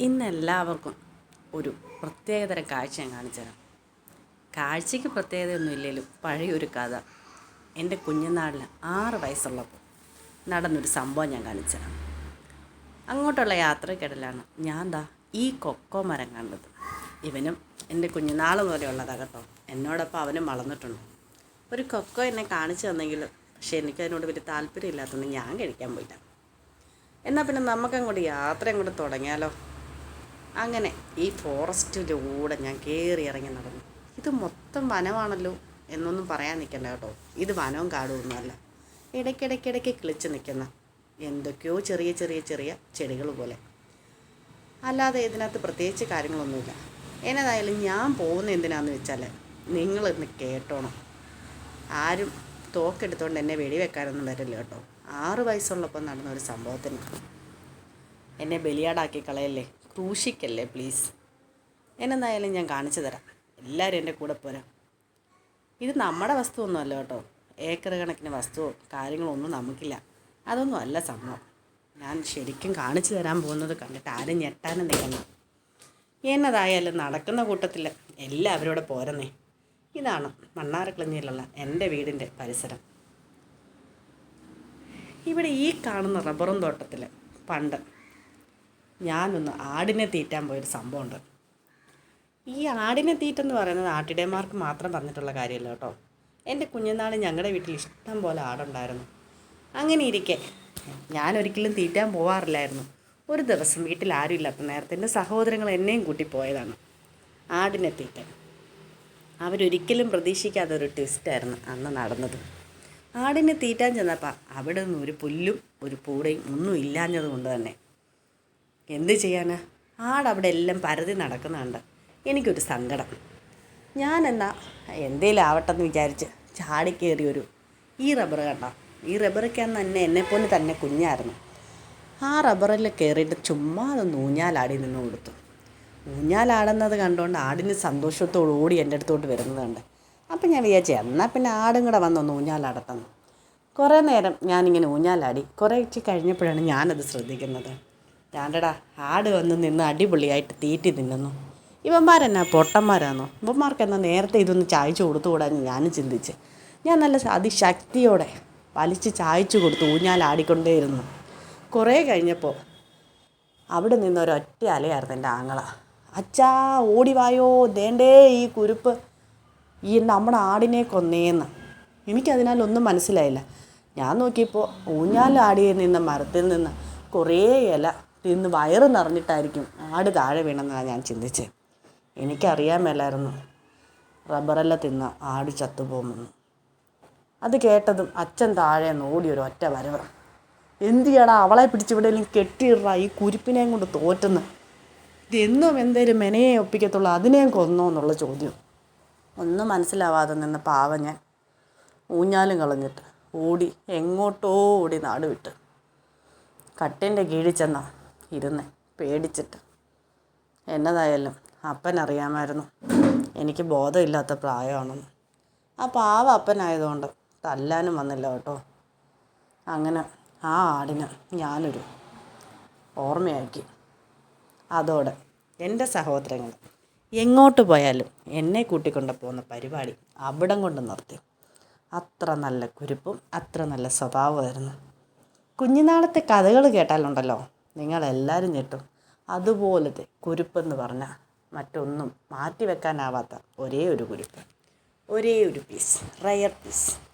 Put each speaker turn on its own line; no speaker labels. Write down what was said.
ഇന്ന് എല്ലാവർക്കും ഒരു പ്രത്യേകതരം കാഴ്ച ഞാൻ കാണിച്ചുതരാം കാഴ്ചയ്ക്ക് പ്രത്യേകതയൊന്നും ഇല്ലെങ്കിലും പഴയൊരു കഥ. എന്റെ കുഞ്ഞുനാളിൽ ആറ് വയസ്സുള്ളപ്പോൾ നടന്നൊരു സംഭവം ഞാൻ കാണിച്ചുതരാം അങ്ങോട്ടുള്ള യാത്രക്കിടയിലാണ് ഞാൻ ദാ ഈ കൊക്കോ മരം കണ്ടത്. ഇവനും എന്റെ കുഞ്ഞുനാൾ പോലെയുള്ളതാണ് കേട്ടോ. എന്നോടൊപ്പം അവനും വളർന്നിട്ടുണ്ട്. ഒരു കൊക്കോ എന്നെ കാണിച്ചു തന്നെങ്കിൽ പക്ഷേ എനിക്കതിനോട് വലിയ താല്പര്യം ഇല്ലാത്തതുകൊണ്ട് ഞാൻ കഴിക്കാൻ പോയില്ല. എന്നാൽ പിന്നെ നമുക്കങ്ങോട്ട് യാത്ര അങ്ങോട്ട് തുടങ്ങിയാലോ? അങ്ങനെ ഈ ഫോറസ്റ്റിലൂടെ ഞാൻ കയറി ഇറങ്ങി നടന്നു. ഇത് മൊത്തം വനമാണല്ലോ എന്നൊന്നും പറയാൻ നിൽക്കണ്ട കേട്ടോ. ഇത് വനവും കാടും ഒന്നുമല്ല. ഇടയ്ക്കിടയ്ക്കിടയ്ക്ക് കിളിച്ച് നിൽക്കുന്ന എന്തൊക്കെയോ ചെറിയ ചെറിയ ചെറിയ ചെടികൾ പോലെ. അല്ലാതെ ഇതിനകത്ത് പ്രത്യേകിച്ച് കാര്യങ്ങളൊന്നുമില്ല. എന്നതായാലും ഞാൻ പോകുന്ന എന്തിനാന്ന് വെച്ചാൽ നിങ്ങളിന്ന് കേട്ടോണം. ആരും തോക്കെടുത്തോണ്ട് എന്നെ വെടിവെക്കാനൊന്നും വരില്ല കേട്ടോ. ആറ് വയസ്സുള്ളപ്പോൾ നടന്ന ഒരു സംഭവത്തിന്. എന്നെ ബലിയാടാക്കി കളയല്ലേ? ക്രൂശിക്കല്ലേ പ്ലീസ് എന്നെന്തായാലും ഞാൻ കാണിച്ചു തരാം. എല്ലാവരും എന്റെ കൂടെ പോരാ. ഇത് നമ്മുടെ വസ്തുവൊന്നുമല്ല കേട്ടോ. ഏക്കർ കണക്കിന് വസ്തുവോ കാര്യങ്ങളൊന്നും നമുക്കില്ല. അതൊന്നും അല്ല സംഭവം. ഞാൻ ശരിക്കും കാണിച്ചു തരാൻ പോകുന്നത് കണ്ടിട്ട് ആരും ഞെട്ടാനും നിൽക്കണം എന്നതായാലും നടക്കുന്ന കൂട്ടത്തിൽ എല്ലാവരും ഇവിടെ പോരുന്നേ. ഇതാണ് മണ്ണാരക്കളഞ്ഞിയിലുള്ള എന്റെ വീടിന്റെ പരിസരം. ഇവിടെ ഈ കാണുന്ന റബ്ബറും തോട്ടത്തിൽ പണ്ട് ഞാനൊന്ന് ആടിനെ തീറ്റാൻ പോയൊരു സംഭവമുണ്ട്. ഈ ആടിനെ തീറ്റെന്ന് പറയുന്നത് ആട്ടിടയന്മാർക്ക് മാത്രം തന്നിട്ടുള്ള കാര്യമല്ല കേട്ടോ. എന്റെ കുഞ്ഞുനാൾ ഞങ്ങളുടെ വീട്ടിൽ ഇഷ്ടം പോലെ ആടുണ്ടായിരുന്നു. അങ്ങനെ ഇരിക്കെ. ഞാനൊരിക്കലും തീറ്റാൻ പോവാറില്ലായിരുന്നു. ഒരു ദിവസം വീട്ടിൽ ആരും ഇല്ലാത്ത നേരത്തെ എന്റെ സഹോദരങ്ങൾ എന്നെയും കൂട്ടി പോയതാണ് ആടിനെ തീറ്റാൻ. അവരൊരിക്കലും പ്രതീക്ഷിക്കാത്ത ഒരു ട്വിസ്റ്റായിരുന്നു അന്ന് നടന്നത്. ആടിനെ തീറ്റാൻ ചെന്നപ്പോൾ അവിടെ നിന്ന് ഒരു പുല്ലും ഒരു പൂടയും ഒന്നും ഇല്ലാഞ്ഞതുകൊണ്ട് തന്നെ എന്ത് ചെയ്യാനാ? ആടവിടെ എല്ലാം പരതി നടക്കുന്നുണ്ട്. എനിക്കൊരു സങ്കടം. ഞാൻ എന്നാ എന്തേലും ആവട്ടെ എന്ന് വിചാരിച്ച് ചാടിക്കേറി ഒരു ഈ റബ്ബർ കണ്ട? ഈ റബ്ബറൊക്കെ തന്നെ എന്നെപ്പോലെ തന്നെ കുഞ്ഞായിരുന്നു. ആ റബ്ബറിൽ കയറിയിട്ട് ചുമ്മാ അതൊന്ന് ഊഞ്ഞാലാടി നിന്ന് കൊടുത്തു. ഊഞ്ഞാലാടുന്നത് കണ്ടുകൊണ്ട് ആടിന് സന്തോഷത്തോടു ഓടി എന്റെ അടുത്തോട്ട് വരുന്നതുണ്ട് അപ്പം ഞാൻ വിചാരിച്ചു എന്നാൽ പിന്നെ ആടും കൂടെ വന്നൊന്ന് ഊഞ്ഞാലാടത്തന്നു കുറേ നേരം ഞാനിങ്ങനെ ഊഞ്ഞാലാടി കുറേ കഴിഞ്ഞപ്പോഴാണ് ഞാനത് ശ്രദ്ധിക്കുന്നത്. ഞാണ്ടടാ ആട് വന്ന് നിന്ന് അടിപൊളിയായിട്ട് തീറ്റി തിന്നുന്നു. ഇവന്മാരെന്നാ പൊട്ടന്മാരാണോ ഇവന്മാർക്ക് എന്നാൽ നേരത്തെ ഇതൊന്ന് ചായച്ചു കൊടുത്തുകൂടാന്ന് ഞാനും ചിന്തിച്ച്. ഞാൻ നല്ല അതിശക്തിയോടെ വലിച്ച് ചായച്ചു കൊടുത്തു ഊഞ്ഞാലാടിക്കൊണ്ടേയിരുന്നു കുറേ കഴിഞ്ഞപ്പോൾ അവിടെ നിന്ന് നിന്നൊരൊറ്റ അലയായിരുന്നു എന്റെ ആങ്ങള. അച്ഛാ ഓടിവായോ ദേണ്ടേ ഈ കുരുപ്പ്? ഈ നമ്മുടെ ആടിനെ കൊന്നേന്ന്. എനിക്കതിനാൽ ഒന്നും മനസ്സിലായില്ല. ഞാൻ നോക്കിയപ്പോൾ ഊഞ്ഞാലാടിയിൽ നിന്ന് മരത്തിൽ നിന്ന് കുറേ ഇല തിന്ന് വയറ് നിറഞ്ഞിട്ടായിരിക്കും ആട് താഴെ വീണെന്നാണ് ഞാൻ ചിന്തിച്ചത്. എനിക്കറിയാൻ മേലായിരുന്നു. റബ്ബറെല്ലാം തിന്ന ആട് ചത്തുപോകുമെന്ന്. അത് കേട്ടതും അച്ഛൻ താഴെ നോടി ഒരു ഒറ്റ വരവ്. എന്ത് ചെയ്യടാ അവളെ പിടിച്ചിവിടെയെങ്കിലും കെട്ടിയിട ഈ കുരിപ്പിനെയും കൊണ്ട് തോറ്റുന്ന. ഇതെന്നും എന്തേലും മെനയെ ഒപ്പിക്കത്തുള്ളൂ അതിനെയും കൊന്നോ എന്നുള്ള ചോദ്യം. ഒന്നും മനസ്സിലാവാതെ നിന്ന പാവ ഞാൻ. ഊഞ്ഞാലും കളഞ്ഞിട്ട് ഓടി എങ്ങോട്ടോ ഓടി നാട് വിട്ട് കട്ടിന്റെ കീഴിൽ ചെന്ന ഇരുന്ന് പേടിച്ചിട്ട്. എന്നതായാലും അപ്പനറിയാമായിരുന്നു എനിക്ക് ബോധമില്ലാത്ത പ്രായമാണെന്ന്. ആ പാവ അപ്പനായതുകൊണ്ട് തല്ലാനും വന്നില്ല കേട്ടോ. അങ്ങനെ ആ ആടിന് ഞാനൊരു ഓർമ്മയാക്കി. അതോടെ എന്റെ സഹോദരങ്ങൾ എങ്ങോട്ട് പോയാലും എന്നെ കൂട്ടിക്കൊണ്ട് പോകുന്ന പരിപാടി അവിടം കൊണ്ട് നിർത്തി. അത്ര നല്ല കുരുപ്പും അത്ര നല്ല സ്വഭാവമായിരുന്നു. കുഞ്ഞുനാളത്തെ കഥകൾ കേട്ടാലുണ്ടല്ലോ. നിങ്ങളെല്ലാവരും ഞെട്ടും. അതുപോലത്തെ കുരുപ്പെന്ന് പറഞ്ഞാൽ മറ്റൊന്നും മാറ്റി വെക്കാനാവാത്ത ഒരേ ഒരു കുരുപ്പ്. ഒരേ ഒരു പീസ് റയർ പീസ്